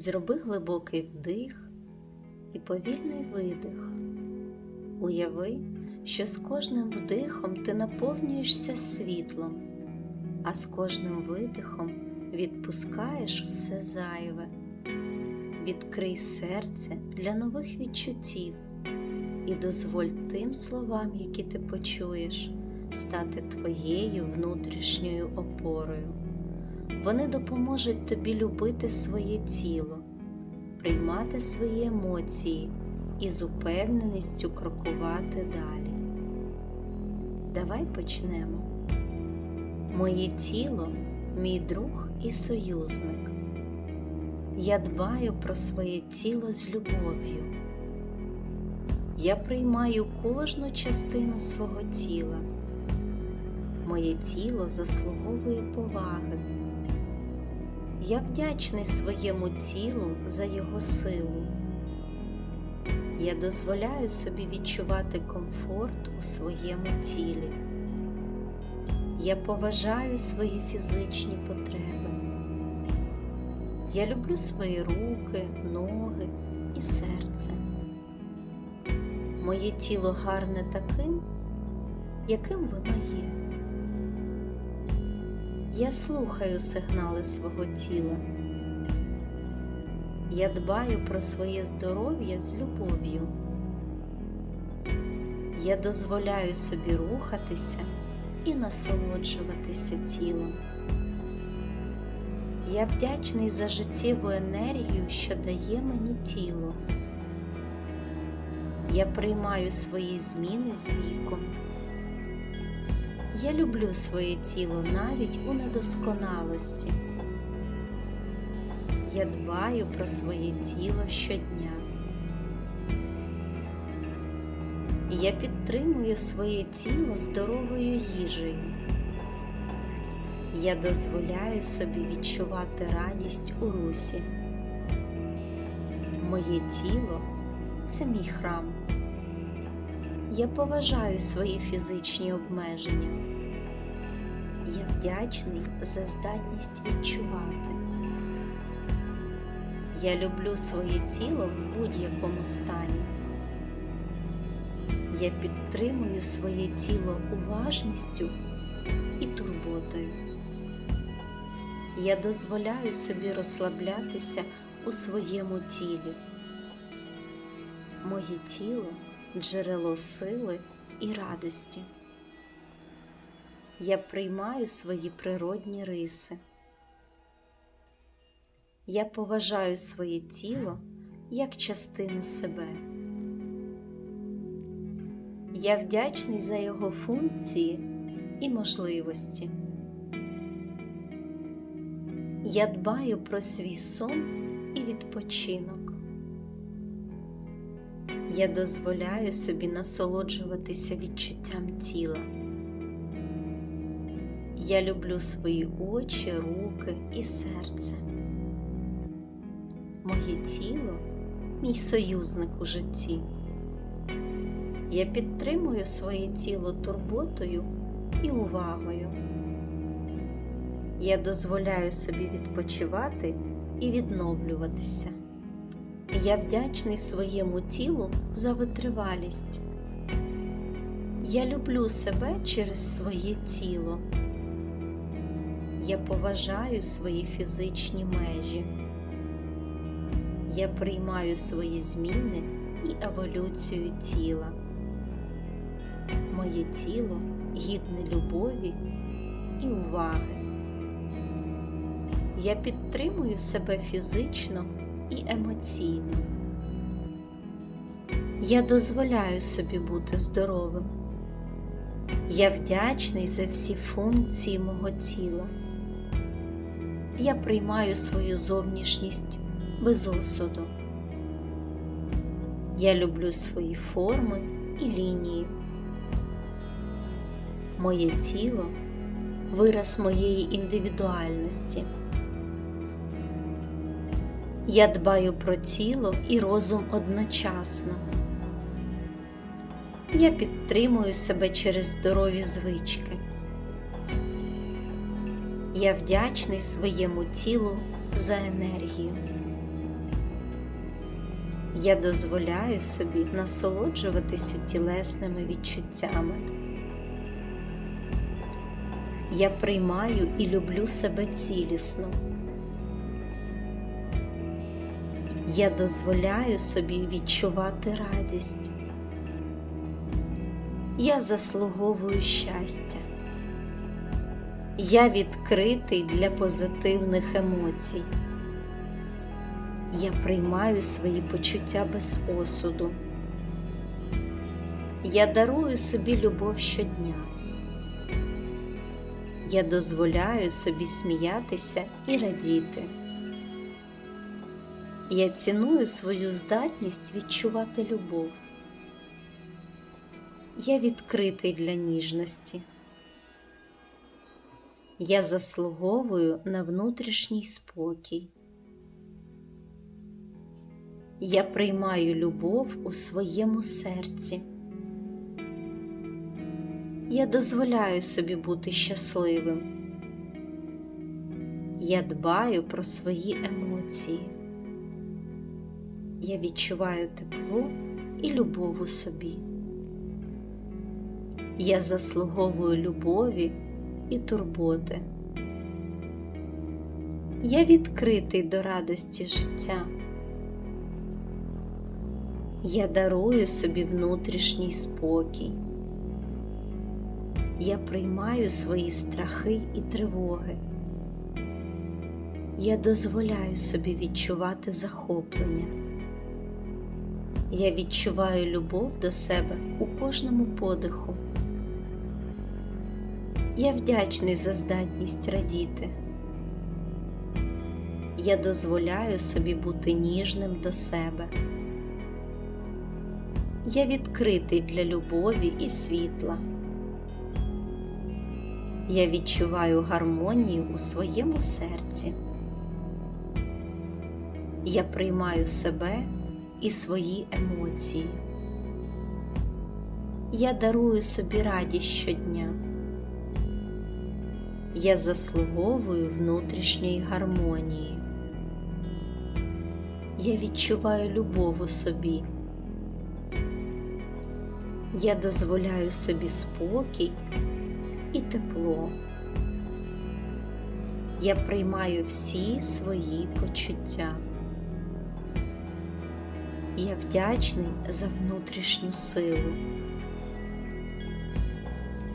Зроби глибокий вдих і повільний видих. Уяви, що з кожним вдихом ти наповнюєшся світлом, а з кожним видихом відпускаєш усе зайве. Відкрий серце для нових відчуттів і дозволь тим словам, які ти почуєш, стати твоєю внутрішньою опорою. Вони допоможуть тобі любити своє тіло, приймати свої емоції і з упевненістю крокувати далі. Давай почнемо. Моє тіло мій друг і союзник. Я дбаю про своє тіло з любов'ю. Я приймаю кожну частину свого тіла. Моє тіло заслуговує поваги. Я вдячний своєму тілу за його силу. Я дозволяю собі відчувати комфорт у своєму тілі. Я поважаю свої фізичні потреби. Я люблю свої руки, ноги і серце. Моє тіло гарне таким, яким воно є. Я слухаю сигнали свого тіла. Я дбаю про своє здоров'я з любов'ю. Я дозволяю собі рухатися і насолоджуватися тілом. Я вдячний за життєву енергію, що дає мені тіло. Я приймаю свої зміни з віком. Я люблю своє тіло навіть у недосконалості. Я дбаю про своє тіло щодня. Я підтримую своє тіло здоровою їжею. Я дозволяю собі відчувати радість у русі. Моє тіло це мій храм. Я поважаю свої фізичні обмеження. Я вдячний за здатність відчувати. Я люблю своє тіло в будь-якому стані. Я підтримую своє тіло уважністю і турботою. Я дозволяю собі розслаблятися у своєму тілі. Моє тіло джерело сили і радості. Я приймаю свої природні риси. Я поважаю своє тіло як частину себе. Я вдячний за його функції і можливості. Я дбаю про свій сон і відпочинок. Я дозволяю собі насолоджуватися відчуттям тіла. Я люблю свої очі, руки і серце. Моє тіло мій союзник у житті. Я підтримую своє тіло турботою і увагою. Я дозволяю собі відпочивати і відновлюватися. Я вдячний своєму тілу за витривалість. Я люблю себе через своє тіло. Я поважаю свої фізичні межі. Я приймаю свої зміни і еволюцію тіла. Моє тіло гідне любові і уваги. Я підтримую себе фізично і емоційно. Я дозволяю собі бути здоровим. Я вдячний за всі функції мого тіла. Я приймаю свою зовнішність без осуду. Я люблю свої форми і лінії. Моє тіло вираз моєї індивідуальності. Я дбаю про тіло і розум одночасно. Я підтримую себе через здорові звички. Я вдячний своєму тілу за енергію. Я дозволяю собі насолоджуватися тілесними відчуттями. Я приймаю і люблю себе цілісно. Я дозволяю собі відчувати радість. Я заслуговую щастя. Я відкритий для позитивних емоцій. Я приймаю свої почуття без осуду. Я дарую собі любов щодня. Я дозволяю собі сміятися і радіти. Я ціную свою здатність відчувати любов. Я відкритий для ніжності. Я заслуговую на внутрішній спокій. Я приймаю любов у своєму серці. Я дозволяю собі бути щасливим. Я дбаю про свої емоції. Я відчуваю тепло і любов у собі. Я заслуговую любові і турботи. Я відкритий до радості життя. Я дарую собі внутрішній спокій. Я приймаю свої страхи і тривоги. Я дозволяю собі відчувати захоплення. Я відчуваю любов до себе у кожному подиху. Я вдячний за здатність радіти. Я дозволяю собі бути ніжним до себе. Я відкритий для любові і світла. Я відчуваю гармонію у своєму серці. Я приймаю себе і свої емоції. Я дарую собі радість щодня. Я заслуговую внутрішньої гармонії. Я відчуваю любов у собі. Я дозволяю собі спокій і тепло. Я приймаю всі свої почуття. Я вдячний за внутрішню силу.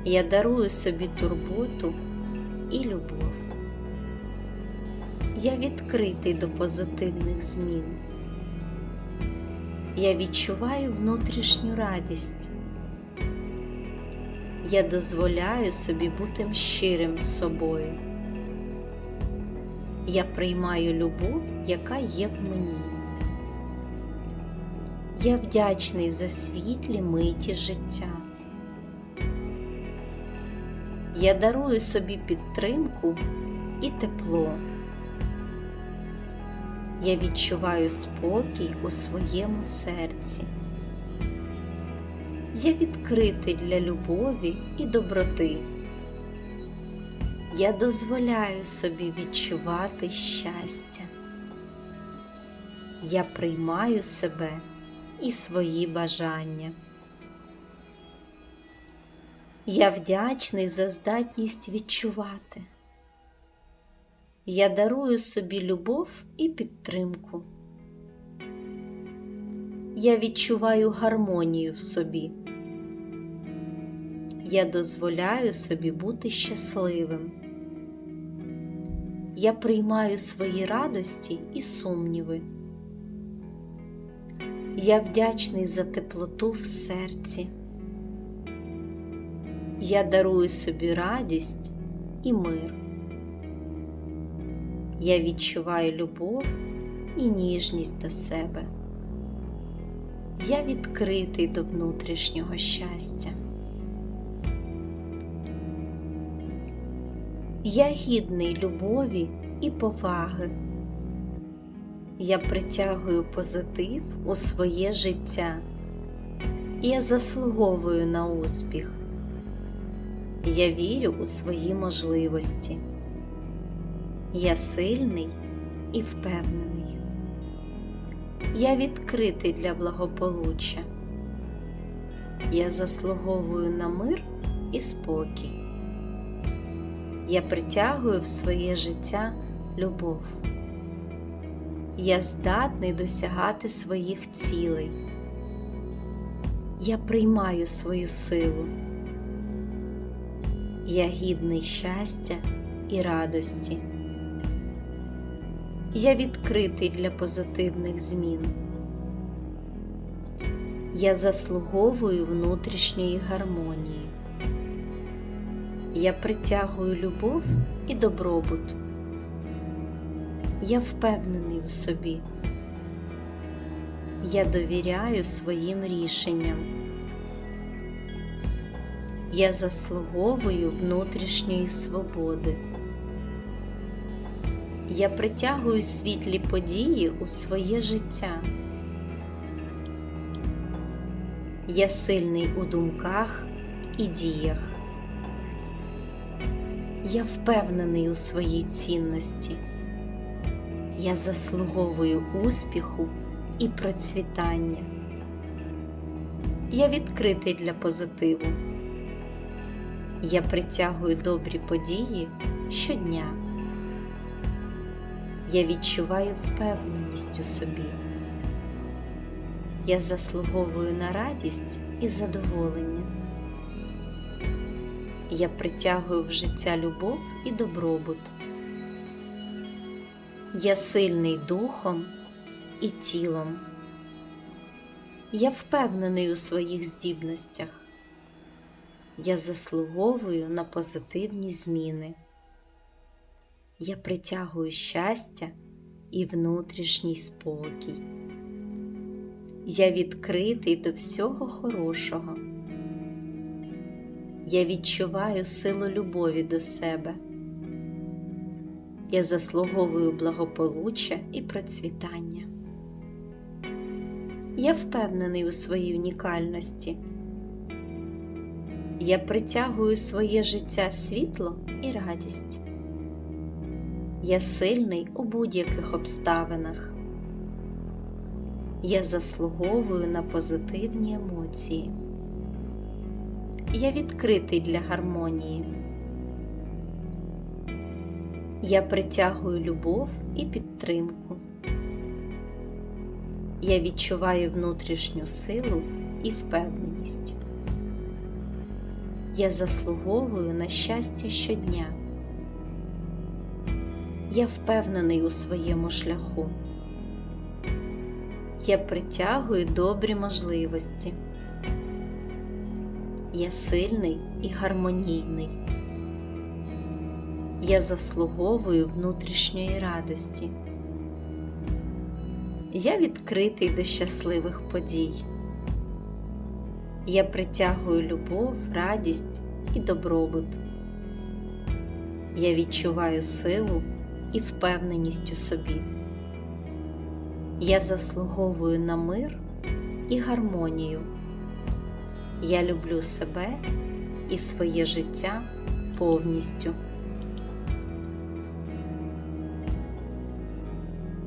Я дарую собі турботу і любов. Я відкритий до позитивних змін. Я відчуваю внутрішню радість. Я дозволяю собі бути щирим з собою. Я приймаю любов, яка є в мені. Я вдячний за світлі миті життя. Я дарую собі підтримку і тепло. Я відчуваю спокій у своєму серці. Я відкритий для любові і доброти. Я дозволяю собі відчувати щастя. Я приймаю себе і свої бажання. Я вдячний за здатність відчувати. Я дарую собі любов і підтримку. Я відчуваю гармонію в собі. Я дозволяю собі бути щасливим. Я приймаю свої радості і сумніви. Я вдячний за теплоту в серці. Я дарую собі радість і мир. Я відчуваю любов і ніжність до себе. Я відкритий до внутрішнього щастя. Я гідний любові і поваги. Я притягую позитив у своє життя. Я заслуговую на успіх. Я вірю у свої можливості. Я сильний і впевнений. Я відкритий для благополуччя. Я заслуговую на мир і спокій. Я притягую в своє життя любов. Я здатний досягати своїх цілей. Я приймаю свою силу. Я гідний щастя і радості. Я відкритий для позитивних змін. Я заслуговую внутрішньої гармонії. Я притягую любов і добробут. Я впевнений у собі. Я довіряю своїм рішенням. Я заслуговую внутрішньої свободи. Я притягую світлі події у своє життя. Я сильний у думках і діях. Я впевнений у своїй цінності. Я заслуговую успіху і процвітання. Я відкритий для позитиву. Я притягую добрі події щодня. Я відчуваю впевненість у собі. Я заслуговую на радість і задоволення. Я притягую в життя любов і добробут. Я сильний духом і тілом. Я впевнений у своїх здібностях. Я заслуговую на позитивні зміни. Я притягую щастя і внутрішній спокій. Я відкритий до всього хорошого. Я відчуваю силу любові до себе. Я заслуговую благополуччя і процвітання. Я впевнений у своїй унікальності. Я притягую своє життя світло і радість. Я сильний у будь-яких обставинах. Я заслуговую на позитивні емоції. Я відкритий для гармонії. Я притягую любов і підтримку. Я відчуваю внутрішню силу і впевненість. Я заслуговую на щастя щодня. Я впевнений у своєму шляху. Я притягую добрі можливості. Я сильний і гармонійний. Я заслуговую внутрішньої радості. Я відкритий до щасливих подій. Я притягую любов, радість і добробут. Я відчуваю силу і впевненість у собі. Я заслуговую на мир і гармонію. Я люблю себе і своє життя повністю.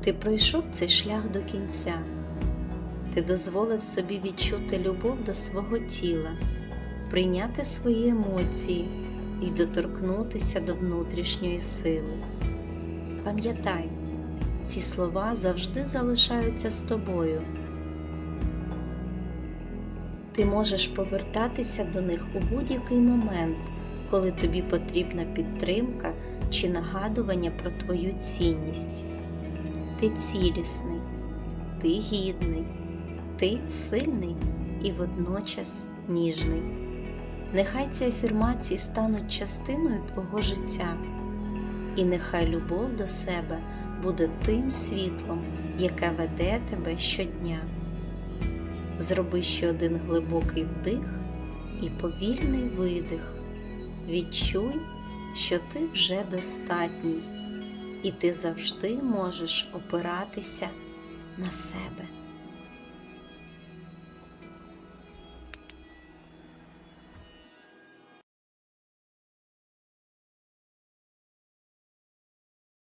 Ти пройшов цей шлях до кінця, ти дозволив собі відчути любов до свого тіла, прийняти свої емоції і доторкнутися до внутрішньої сили. Пам'ятай, ці слова завжди залишаються з тобою. Ти можеш повертатися до них у будь-який момент, коли тобі потрібна підтримка чи нагадування про твою цінність. Ти цілісний, ти гідний, ти сильний і водночас ніжний. Нехай ці афірмації стануть частиною твого життя, і нехай любов до себе буде тим світлом, яке веде тебе щодня. Зроби ще один глибокий вдих і повільний видих. Відчуй, що ти вже достатній, і ти завжди можеш опиратися на себе.